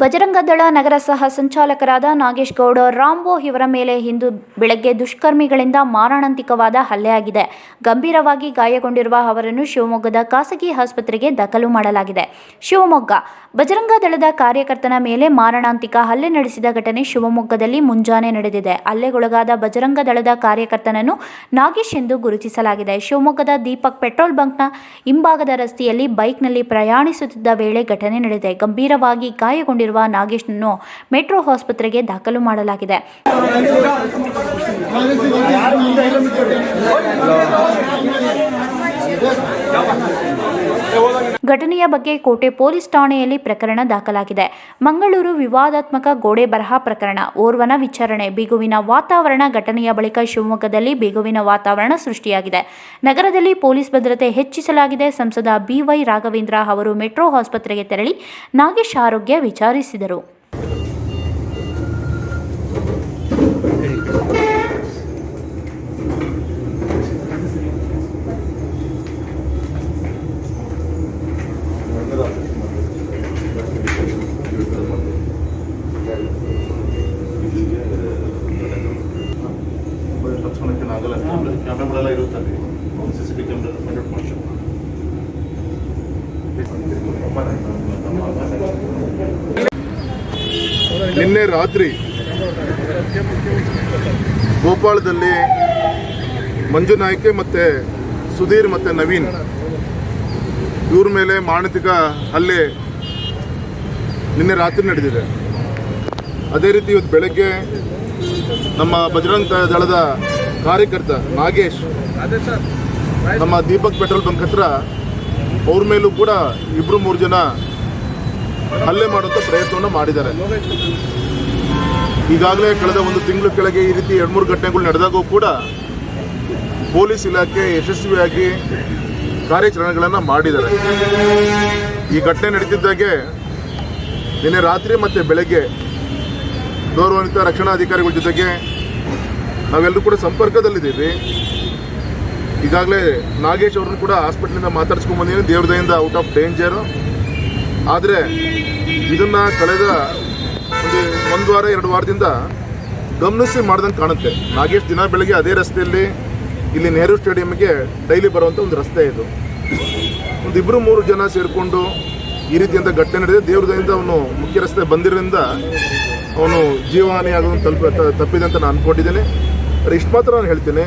ಬಜರಂಗ ದಳ ನಗರ ಸಹ ಸಂಚಾಲಕರಾದ ನಾಗೇಶ್ ಗೌಡ, ರಾಂಬೋ ಇವರ ಮೇಲೆ ಇಂದು ಬೆಳಗ್ಗೆ ದುಷ್ಕರ್ಮಿಗಳಿಂದ ಮಾರಣಾಂತಿಕವಾದ ಹಲ್ಲೆಯಾಗಿದೆ ಗಂಭೀರವಾಗಿ ಗಾಯಗೊಂಡಿರುವ ಅವರನ್ನು ಶಿವಮೊಗ್ಗದ ಖಾಸಗಿ ಆಸ್ಪತ್ರೆಗೆ ದಾಖಲು ಮಾಡಲಾಗಿದೆ. ಶಿವಮೊಗ್ಗ. ಬಜರಂಗ ದಳದ ಕಾರ್ಯಕರ್ತನ ಮೇಲೆ ಮಾರಣಾಂತಿಕ ಹಲ್ಲೆ ನಡೆಸಿದ ಘಟನೆ ಶಿವಮೊಗ್ಗದಲ್ಲಿ ಮುಂಜಾನೆ ನಡೆದಿದೆ. ಹಲ್ಲೆಗೊಳಗಾದ ಬಜರಂಗ ದಳದ ಕಾರ್ಯಕರ್ತನನ್ನು ನಾಗೇಶ್ ಎಂದು ಗುರುತಿಸಲಾಗಿದೆ. ಶಿವಮೊಗ್ಗದ ದೀಪಕ್ ಪೆಟ್ರೋಲ್ ಬಂಕ್ನ ಹಿಂಭಾಗದ ರಸ್ತೆಯಲ್ಲಿ ಬೈಕ್ನಲ್ಲಿ ಪ್ರಯಾಣಿಸುತ್ತಿದ್ದ ವೇಳೆ ಘಟನೆ ನಡೆದಿದೆ. ಗಂಭೀರವಾಗಿ ಗಾಯಗೊಂಡಿರುವ ನಾಗೇಶ್ನನ್ನು ಮೆಟ್ರೋ ಆಸ್ಪತ್ರೆಗೆ ದಾಖಲು ಮಾಡಲಾಗಿದೆ. ಘಟನೆಯ ಬಗ್ಗೆ ಕೋಟೆ ಪೊಲೀಸ್ ಠಾಣೆಯಲ್ಲಿ ಪ್ರಕರಣ ದಾಖಲಾಗಿದೆ. ಮಂಗಳೂರು ವಿವಾದಾತ್ಮಕ ಗೋಡೆ ಬರಹ ಪ್ರಕರಣ. ಓರ್ವನ ವಿಚಾರಣೆ. ಬಿಗುವಿನ ವಾತಾವರಣ ಘಟನೆಯ ಬಳಿಕ ಶಿವಮೊಗ್ಗದಲ್ಲಿ ಬಿಗುವಿನ ವಾತಾವರಣ ಸೃಷ್ಟಿಯಾಗಿದೆ. ನಗರದಲ್ಲಿ ಪೊಲೀಸ್ ಭದ್ರತೆ ಹೆಚ್ಚಿಸಲಾಗಿದೆ. ಸಂಸದ ಬಿವೈ ರಾಘವೇಂದ್ರ ಅವರು ಮೆಟ್ರೋ ಆಸ್ಪತ್ರೆಗೆ ತೆರಳಿ ನಾಗೇಶ್ ಆರೋಗ್ಯ ವಿಚಾರಿಸಿದರು. ನಿನ್ನೆ ರಾತ್ರಿ ಗೋಪಾಳದಲ್ಲಿ ಮಂಜುನಾಯ್ಕೆ ಮತ್ತೆ ಸುಧೀರ್ ಮತ್ತೆ ನವೀನ್ ಇವ್ರ ಮೇಲೆ ಮಾನಸಿಕ ಹಲ್ಲೆ ನಿನ್ನೆ ರಾತ್ರಿ ನಡೆದಿದೆ. ಅದೇ ರೀತಿ ಇವತ್ತು ಬೆಳಗ್ಗೆ ನಮ್ಮ ಬಜರಂಗ ದಳದ ಕಾರ್ಯಕರ್ತ ನಾಗೇಶ್ ನಮ್ಮ ದೀಪಕ್ ಪೆಟ್ರೋಲ್ ಬಂಕ್ ಹತ್ರ ಅವ್ರ ಮೇಲೂ ಕೂಡ ಇಬ್ರು ಮೂರು ಜನ ಹಲ್ಲೆ ಮಾಡುವಂಥ ಪ್ರಯತ್ನವನ್ನು ಮಾಡಿದ್ದಾರೆ. ಈಗಾಗಲೇ ಕಳೆದ ಒಂದು ತಿಂಗಳ ಕೆಳಗೆ ಈ ರೀತಿ ಎರಡು ಮೂರು ಘಟನೆಗಳು ನಡೆದಾಗೂ ಕೂಡ ಪೊಲೀಸ್ ಇಲಾಖೆ ಯಶಸ್ವಿಯಾಗಿ ಕಾರ್ಯಾಚರಣೆಗಳನ್ನು ಮಾಡಿದ್ದಾರೆ. ಈ ಘಟನೆ ನಡೀತಿದ್ದಾಗೆ ನಿನ್ನೆ ರಾತ್ರಿ ಮತ್ತು ಬೆಳಗ್ಗೆ ಗೌರವಾನ್ವಿತ ರಕ್ಷಣಾಧಿಕಾರಿಗಳ ಜೊತೆಗೆ ನಾವೆಲ್ಲರೂ ಕೂಡ ಸಂಪರ್ಕದಲ್ಲಿದ್ದೀವಿ. ಈಗಾಗಲೇ ನಾಗೇಶ್ ಅವ್ರನ್ನ ಕೂಡ ಹಾಸ್ಪಿಟ್ಲಿಂದ ಮಾತಾಡ್ಸ್ಕೊಂಡ್ ದೇವ್ರ ದಯಿಂದ ಔಟ್ ಆಫ್ ಡೇಂಜರು. ಆದರೆ ಇದನ್ನು ಕಳೆದ ಒಂದು ಒಂದು ವಾರ, ಎರಡು ವಾರದಿಂದ ಗಮನಿಸಿ ಮಾಡ್ದಂಗೆ ಕಾಣುತ್ತೆ. ನಾಗೇಶ್ ದಿನ ಬೆಳಗ್ಗೆ ಅದೇ ರಸ್ತೆಯಲ್ಲಿ ಇಲ್ಲಿ ನೆಹರು ಸ್ಟೇಡಿಯಮ್ಗೆ ಡೈಲಿ ಬರುವಂಥ ಒಂದು ರಸ್ತೆ ಇದು. ಒಂದು ಇಬ್ಬರು ಮೂರು ಜನ ಸೇರಿಕೊಂಡು ಈ ರೀತಿಯಂಥ ಘಟನೆ ನಡೆದಿದೆ. ದೇವ್ರದಿಂದ ಅವನು ಮುಖ್ಯ ರಸ್ತೆ ಬಂದಿರೋದ್ರಿಂದ ಅವನು ಜೀವಹಾನಿ ಆಗೋದು ತಲುಪ ತಪ್ಪಿದೆ ಅಂತ ನಾನು ಅಂದ್ಕೊಂಡಿದ್ದೇನೆ ಆದರೆ ಇಷ್ಟು ಮಾತ್ರ ನಾನು ಹೇಳ್ತೀನಿ.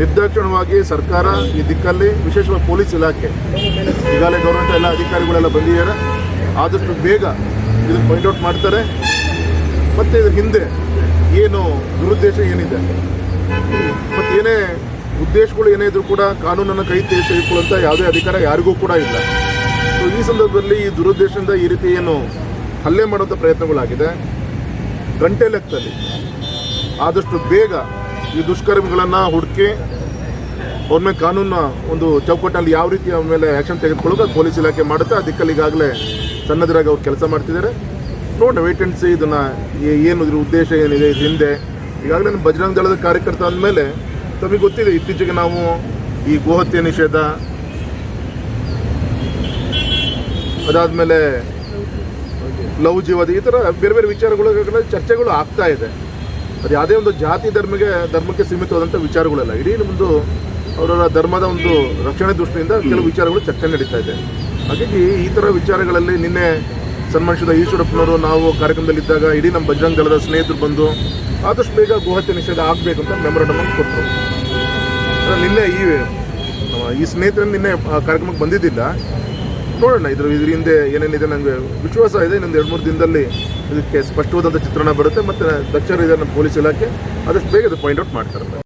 ನಿರ್ದಾಕ್ಷಿಣ್ಯವಾಗಿ ಸರ್ಕಾರ ಈ ದಿಕ್ಕಲ್ಲಿ ವಿಶೇಷವಾಗಿ ಪೊಲೀಸ್ ಇಲಾಖೆ, ಈಗಾಗಲೇ ಗೌರ್ಮೆಂಟ್ ಎಲ್ಲ ಅಧಿಕಾರಿಗಳೆಲ್ಲ ಬಂದಿದ್ದಾರೆ. ಆದಷ್ಟು ಬೇಗ ಇದನ್ನು ಫೈಂಡ್ ಔಟ್ ಮಾಡ್ತಾರೆ. ಮತ್ತು ಇದ್ರ ಹಿಂದೆ ಏನು ದುರುದ್ದೇಶ ಏನಿದೆ? ಮತ್ತೇನೇ ಉದ್ದೇಶಗಳು ಏನೇ ಕೂಡ ಕಾನೂನನ್ನು ಕೈ ತೆಗೆದುಕೊಳ್ಳುವಂಥ ಯಾವುದೇ ಅಧಿಕಾರ ಯಾರಿಗೂ ಕೂಡ ಇಲ್ಲ. ಸೊ ಈ ಸಂದರ್ಭದಲ್ಲಿ ಈ ದುರುದ್ದೇಶದಿಂದ ಈ ರೀತಿ ಏನು ಹಲ್ಲೆ ಮಾಡುವಂಥ ಪ್ರಯತ್ನಗಳಾಗಿದೆ. ಗಂಟೆ ಲೆಕ್ಕದಲ್ಲಿ ಆದಷ್ಟು ಬೇಗ ಈ ದುಷ್ಕರ್ಮಿಗಳನ್ನು ಹುಡುಕಿ ಅವ್ರ ಕಾನೂನ ಒಂದು ಚೌಕಟ್ಟಲ್ಲಿ ಯಾವ ರೀತಿ ಅವ್ರ ಮೇಲೆ ಆ್ಯಕ್ಷನ್ ತೆಗೆದುಕೊಳ್ಳೋದು ಅದು ಪೊಲೀಸ್ ಇಲಾಖೆ ಮಾಡುತ್ತೆ. ಆ ದಿಕ್ಕಲ್ಲಿ ಈಗಾಗಲೇ ಸಣ್ಣದರಾಗಿ ಅವ್ರು ಕೆಲಸ ಮಾಡ್ತಿದ್ದಾರೆ. ನೋಡೋಣ ವೇಟ್ ಆ್ಯಂಡ್ ಸಿ ಇದನ್ನು ಏನು ಇದ್ರ ಉದ್ದೇಶ ಏನಿದೆ, ಇದು ಹಿಂದೆ. ಈಗಾಗಲೇ ಬಜರಂಗ ದಳದ ಕಾರ್ಯಕರ್ತ ಅಂದಮೇಲೆ ತಮಗೆ ಗೊತ್ತಿದೆ, ಇತ್ತೀಚೆಗೆ ನಾವು ಈ ಗೋಹತ್ಯೆ ನಿಷೇಧ ಅದಾದಮೇಲೆ ಲವ್ ಜೀವದ ಈ ಥರ ಬೇರೆ ಬೇರೆ ವಿಚಾರಗಳು ಚರ್ಚೆಗಳು ಆಗ್ತಾ ಇದೆ. ಅದು ಯಾವುದೇ ಒಂದು ಜಾತಿ ಧರ್ಮಕ್ಕೆ ಧರ್ಮಕ್ಕೆ ಸೀಮಿತವಾದಂಥ ವಿಚಾರಗಳೆಲ್ಲ. ಇಡೀ ಒಂದು ಅವರ ಧರ್ಮದ ಒಂದು ರಕ್ಷಣೆ ದೃಷ್ಟಿಯಿಂದ ಕೆಲವು ವಿಚಾರಗಳು ಚರ್ಚೆ ನಡೀತಾ ಇದೆ. ಹಾಗಾಗಿ ಈ ಥರ ವಿಚಾರಗಳಲ್ಲಿ ನಿನ್ನೆ ಸನ್ಮಾನಿಸಿದ ಈಶ್ವರಪ್ಪನವರು ನಾವು ಕಾರ್ಯಕ್ರಮದಲ್ಲಿದ್ದಾಗ ಇಡೀ ನಮ್ಮ ಬಜರಂಗ ದಳದ ಸ್ನೇಹಿತರು ಬಂದು ಆದಷ್ಟು ಬೇಗ ಗೋಹತ್ಯೆ ನಿಷೇಧ ಆಗಬೇಕು ಅಂತ ಮೆಮೊರಂಡಮ್ ಅನ್ನು ಕೊಟ್ಟರು. ನಿನ್ನೆ ಈ ಈ ಸ್ನೇಹಿತರು ನಿನ್ನೆ ಕಾರ್ಯಕ್ರಮಕ್ಕೆ ಬಂದಿದ್ದಿಲ್ಲ. ನೋಡೋಣ, ಇದ್ರ ಇದ್ರ ಹಿಂದೆ ಏನೇನಿದೆ ನನಗೆ ವಿಶ್ವಾಸ ಇದೆ, ಇನ್ನೊಂದು ಎರಡು ಮೂರು ದಿನದಲ್ಲಿ ಇದಕ್ಕೆ ಸ್ಪಷ್ಟವಾದಂಥ ಚಿತ್ರಣ ಬರುತ್ತೆ, ಮತ್ತು ದಕ್ಷರ ಇದೆ ನಮ್ಮ ಪೊಲೀಸ್ ಇಲಾಖೆ ಆದಷ್ಟು ಬೇಗ ಇದು ಫೈಂಡ್ ಔಟ್ ಮಾಡ್ತಾರೆ.